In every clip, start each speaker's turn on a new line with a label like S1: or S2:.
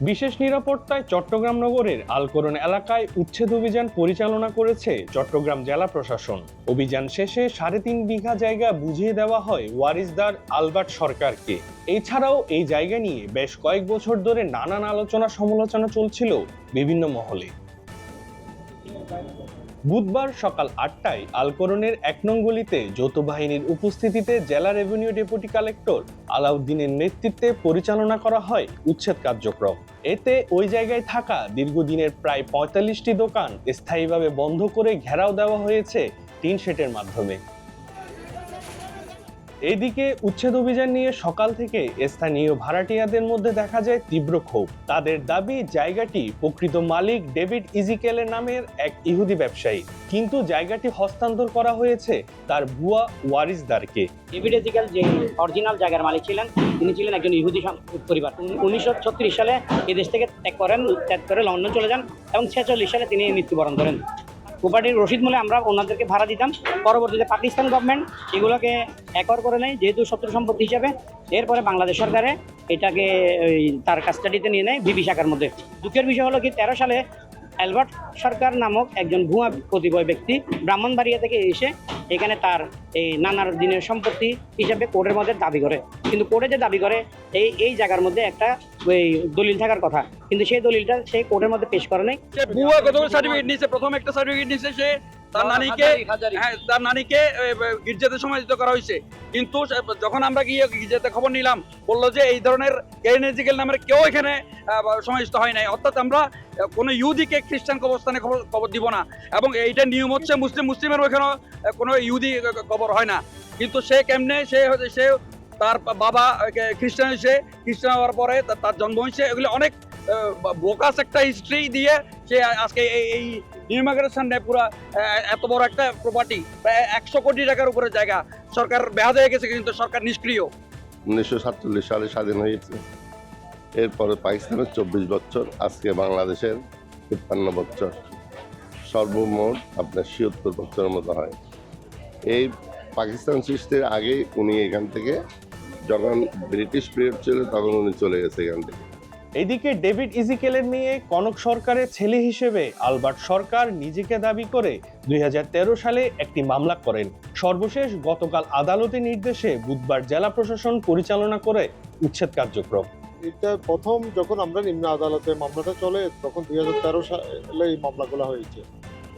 S1: বিশেষ নিরাপত্তায় চট্টগ্রাম নগরের আলকরণ এলাকায় উচ্ছেদ অভিযান পরিচালনা করেছে চট্টগ্রাম জেলা প্রশাসন। অভিযান শেষে সাড়ে তিন বিঘা জায়গা বুঝিয়ে দেওয়া হয় ওয়ারিসদার আলবার্ট সরকারকে। এছাড়াও এই জায়গা নিয়ে বেশ কয়েক বছর ধরে নানান আলোচনা সমালোচনা চলছিল বিভিন্ন মহলে। বুধবার সকাল আটটায় আলকরণের এক নং গলিতে যৌথ বাহিনীর উপস্থিতিতে জেলা রেভিনিউ ডেপুটি কালেক্টর আলাউদ্দিনের নেতৃত্বে পরিচালনা করা হয় উচ্ছেদ কার্যক্রম। এতে ওই জায়গায় থাকা দীর্ঘদিনের প্রায় পঁয়তাল্লিশটি দোকান স্থায়ীভাবে বন্ধ করে ঘেরাও দেওয়া হয়েছে টিন শেটের মাধ্যমে। এদিকে উচ্ছেদ অভিযান নিয়ে সকাল থেকে স্থানীয় ভাড়াটিয়াদের মধ্যে দেখা যায় তীব্র ক্ষোভ। তাদের দাবি, জায়গাটি প্রকৃত মালিক ডেভিড ইজিকেলের নামের এক ইহুদি ব্যবসায়ী। কিন্তু জায়গাটি হস্তান্তর করা হয়েছে তার ভুয়া ওয়ারিসদারকে।
S2: ডিভিডেজিক্যাল যে অরিজিনাল জায়গার মালিক ছিলেন, তিনি ছিলেন একজন ইহুদি পরিবার। উনিশশো ছত্রিশ সালে এই দেশ থেকে ত্যাগ করেন, ত্যাগ করে লন্ডন চলে যান এবং ছেচল্লিশ সালে তিনি মৃত্যুবরণ করেন। প্রপার্টির রসিদ মূলে আমরা ওনাদেরকে ভাড়া দিতাম। পরবর্তীতে পাকিস্তান গভর্নমেন্ট এগুলোকে একর করে নেয়, যেহেতু শত্রু সম্পত্তি হিসাবে। এরপরে বাংলাদেশ সরকারে এটাকে তার কাস্টাডিতে নিয়ে নেয়, বিবি শাখার মধ্যে। দুঃখের বিষয় হলো কি, তেরো সালে অ্যালবার্ট সরকার নামক একজন ভুয়া কতিপয় ব্যক্তি ব্রাহ্মণবাড়িয়া থেকে এসে এখানে তার এই নানার দিনের সম্পত্তি হিসাবে কোর্টের মধ্যে দাবি করে। কিন্তু কোর্টে যে দাবি করে এই এই জায়গার মধ্যে একটা ওই দলিল থাকার কথা। কিন্তু সেই দলিলটা সেই কোর্টের মধ্যে পেশ করে নাই।
S3: সে বুয়া কতগুলো সার্টিফিকেট নিছে প্রথম একটা সার্টিফিকেট নিছে সে। তার নানিকে হ্যাঁ তার নানিকে গির্জাতে সমাহিত করা হয়েছে। কিন্তু যখন আমরা গিয়ে গির্জাতে খবর নিলাম, বলল যে এই ধরনের গেনেজিক্যাল নামের কেউ এখানে সমাহিত হয় নাই। অর্থাৎ আমরা কোনো ইহুদিকে খ্রিস্টান কবরস্থানে খবর খবর দিব না। এবং এইটা নিয়ম হচ্ছে মুসলিম, মুসলিমের ওখানে কোনো ইহুদি কবর হয় না। কিন্তু সে কেমনে, সে সে তার বাবা খ্রিস্টান হয়েছে খ্রিস্টান হওয়ার পরে তার জন্ম হয়েছে এগুলো অনেক বোকাস একটা হিস্ট্রি দিয়ে সে আজকে এই এই নির্মাগের সামনে পুরো এত বড় একটা প্রপার্টি প্রায় একশো কোটি টাকার উপরে জায়গা। সরকার বেহাদ হয়ে গেছে কিন্তু সরকার নিষ্ক্রিয়।
S4: উনিশশো সাতচল্লিশ সালে স্বাধীন হয়েছে। এরপরে পাকিস্তানের চব্বিশ বছর, আজকে বাংলাদেশের তিপ্পান্ন বছর। সর্বমোট আপনার ছিয়াত্তর বছরের মতো হয়। এই পাকিস্তান সৃষ্টির আগে উনি এখান থেকে, যখন ব্রিটিশ পিরিয়ড ছিল তখন উনি চলে গেছে এখান থেকে।
S1: এদিকে ডেভিড ইজিকেলের নিয়ে কনক সরকারের ছেলে হিসেবে আলবার্ট সরকার নিজেকে দাবি করে দুই হাজার তেরো সালে একটি মামলা করেন। সর্বশেষ গতকাল আদালতের নির্দেশে বুধবার জেলা প্রশাসন পরিচালনা করে উচ্ছেদ কার্যক্রম।
S5: এটা প্রথম যখন আমরা নিম্ন আদালতে মামলাটা চলে, তখন দুই হাজার তেরো সালে এই মামলাগুলো হয়েছে।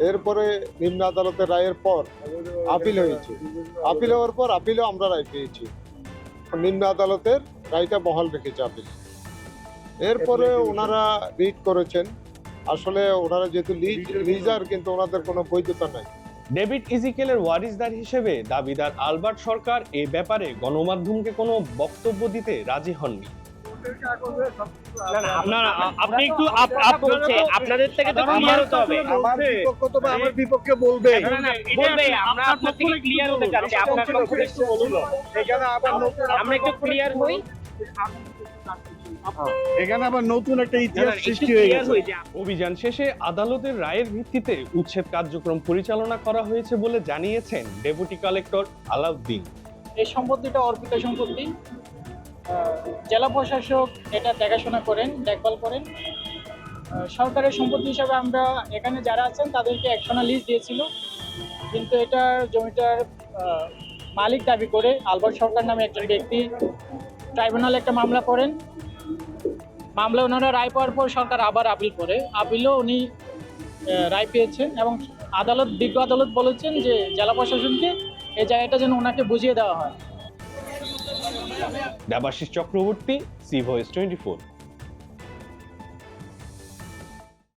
S5: এরপরে নিম্ন আদালতের রায়ের পর আপিল হয়েছে। আপিল হওয়ার পর আপিলেও আমরা রায় পেয়েছি। নিম্ন আদালতের রায়টা বহাল রেখেছে আপিল। এরপরে ওনারা রিট করেছেন। আসলে ওনারা যেহেতু লিজ লিজার কিন্তু ওনাদের কোনো বৈধতা নাই।
S1: ডেভিড ইজিকেলের ওয়ারিসদার হিসেবে দাবিদার আলবার্ট সরকার এ ব্যাপারে গণমাধ্যমকে কোনো বক্তব্য দিতে রাজি হননি।
S2: আপনি একটু আপনাদের থেকে তো ক্লিয়ার হতে হবে।
S5: আমার বিপক্ষ তো আমার বিপক্ষে বলবে।
S2: বলবে আমরা আপনার থেকে ক্লিয়ার হতে চাচ্ছি আপনার পক্ষ থেকে একটু বলুন।
S5: এখানে আবার নতুন
S2: আমরা একটু ক্লিয়ার হই।
S5: এখানে আবার নতুন একটা ইতিহাস সৃষ্টি হয়ে গেছে।
S1: অভিযান শেষে আদালতের রায়ের ভিত্তিতে উচ্ছেদ কার্যক্রম পরিচালনা করা হয়েছে বলে জানিয়েছেন ডেপুটি কালেক্টর আলাউদ্দিন।
S6: এই সম্পত্তিটা অর্পিত সম্পত্তি আহ, জেলা প্রশাসক এটা দেখাশোনা করেন দেখভাল করেন। সরকারের সম্পত্তি হিসাবে আমরা এখানে যারা আছেন তাদেরকে একশোনা লিজ দিয়েছিল। কিন্তু এটার জমিটার মালিক দাবি করে আলবার্ট সরকার নামে একজন ব্যক্তি ট্রাইব্যুনালে একটা মামলা করেন। মামলা ওনারা রায় পাওয়ার পর সরকার আবার আপিল করে। আপিলও উনি রায় পেয়েছেন এবং আদালত বিজ্ঞ আদালত বলেছেন যে জেলা প্রশাসনকে এই জায়গাটা যেন ওনাকে বুঝিয়ে দেওয়া হয়।
S1: Debashis Chakraborty C voice twenty four.